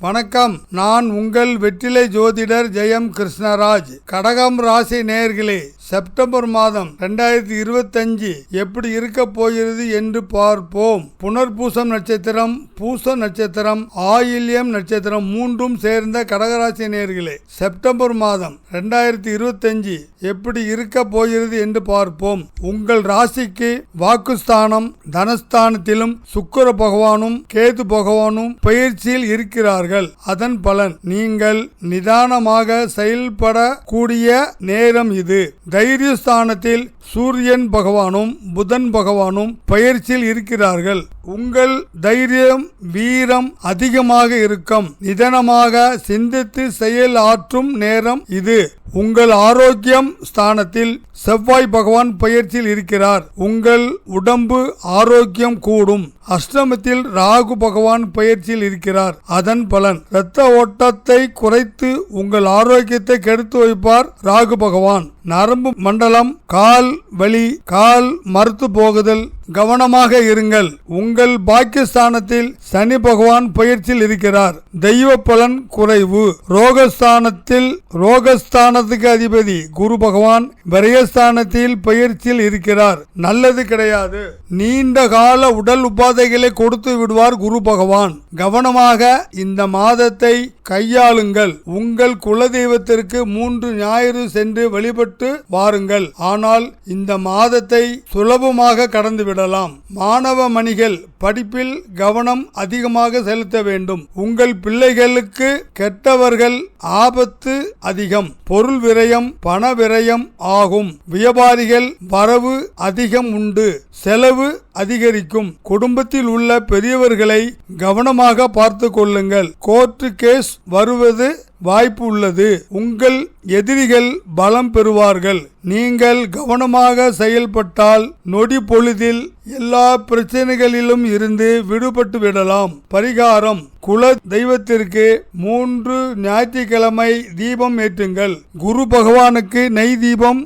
வணக்கம். நான் உங்கள் வெற்றிலை ஜோதிடர் ஜெயம் கிருஷ்ணராஜ். கடகம் ராசி நேர்களே செப்டம்பர் மாதம் ரெண்டாயிரத்தி இருபத்தஞ்சு எப்படி இருக்க போகிறது என்று பார்ப்போம். புனர்பூசம் நட்சத்திரம் பூச நட்சத்திரம் ஆயில்யம் நட்சத்திரம் மூன்றும் சேர்ந்த கடகராசி நேர்களே செப்டம்பர் மாதம் ரெண்டாயிரத்தி இருபத்தஞ்சு எப்படி இருக்க போகிறது என்று பார்ப்போம். உங்கள் ராசிக்கு வாக்குஸ்தானம் தனஸ்தானத்திலும் சுக்கர பகவானும் கேது பகவானும் பயிற்சியில் இருக்கிறார்கள். அதன் பலன் நீங்கள் நிதானமாக செயல்படக்கூடிய நேரம் இது. தைரியஸ்தானத்தில் சூரியன் பகவானும் புதன் பகவானும் பயிற்சியில் இருக்கிறார்கள். உங்கள் தைரியம் வீரம் அதிகமாக இருக்கும். நிதானமாக சிந்தித்து செயல் ஆற்றும் நேரம் இது. உங்கள் ஆரோக்கியம் ஸ்தானத்தில் செவ்வாய் பகவான் பயிற்சியில் இருக்கிறார். உங்கள் உடம்பு ஆரோக்கியம் கூடும். அஷ்டமத்தில் ராகு பகவான் பயிற்சியில் இருக்கிறார். அதன் பலன் இரத்த ஓட்டத்தை குறைத்து உங்கள் ஆரோக்கியத்தை கெடுத்து வைப்பார் ராகு பகவான். நரம்பு மண்டலம் கால் வலி கால் மறுத்து போகுதல் கவனமாக இருங்கள். உங்கள் பாக்கியஸ்தானத்தில் சனி பகவான் பயிற்சியில் இருக்கிறார். தெய்வ பலன் குறைவு. ரோகஸ்தானத்தில் ரோகஸ்தானத்துக்கு அதிபதி குரு பகவான் விரயஸ்தானத்தில் பயிற்சியில் இருக்கிறார். நல்லது கிடையாது. நீண்ட கால உடல் உபாதைகளை கொடுத்து விடுவார் குரு பகவான். கவனமாக இந்த மாதத்தை கையாளுங்கள். உங்கள் குலதெய்வத்திற்கு மூன்று ஞாயிறு சென்று வழிபட்டு வாருங்கள். ஆனால் இந்த மாதத்தை சுலபமாக கடந்துவிடலாம். மாணவ மணிகள் படிப்பில் கவனம் அதிகமாக செலுத்த வேண்டும். உங்கள் பிள்ளைகளுக்கு கெட்டவர்கள் ஆபத்து அதிகம். பொருள் விரயம் பண விரயம் ஆகும். வியாபாரிகள் வரவு அதிகம் உண்டு. செலவு அதிகரிக்கும். குடும்பத்தில் உள்ள பெரியவர்களை கவனமாக பார்த்து கொள்ளுங்கள். கோர்ட்டு கேஸ் வருவது வாய்ப்பு உள்ளது. உங்கள் எதிரிகள் பலம் பெறுவார்கள். நீங்கள் கவனமாக செயல்பட்டால் நொடி பொழுதில் எல்லா பிரச்சனைகளிலும் இருந்து விடுபட்டு விடலாம். பரிகாரம் குல தெய்வத்திற்கு மூன்று ஞாயிற்றுக்கிழமை தீபம் ஏற்றுங்கள். குரு பகவானுக்கு நெய் தீபம்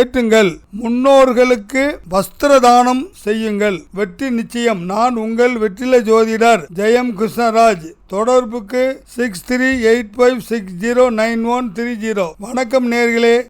ஏற்றுங்கள். முன்னோர்களுக்கு வஸ்திர தானம் செய்யுங்கள். வெற்றி நிச்சயம். நான் உங்கள் வெற்றில ஜோதிடர் ஜெயம் கிருஷ்ணராஜ். தொடர்புக்கு six three eight five six zero nine one three zero வணக்கம் நேர்களே.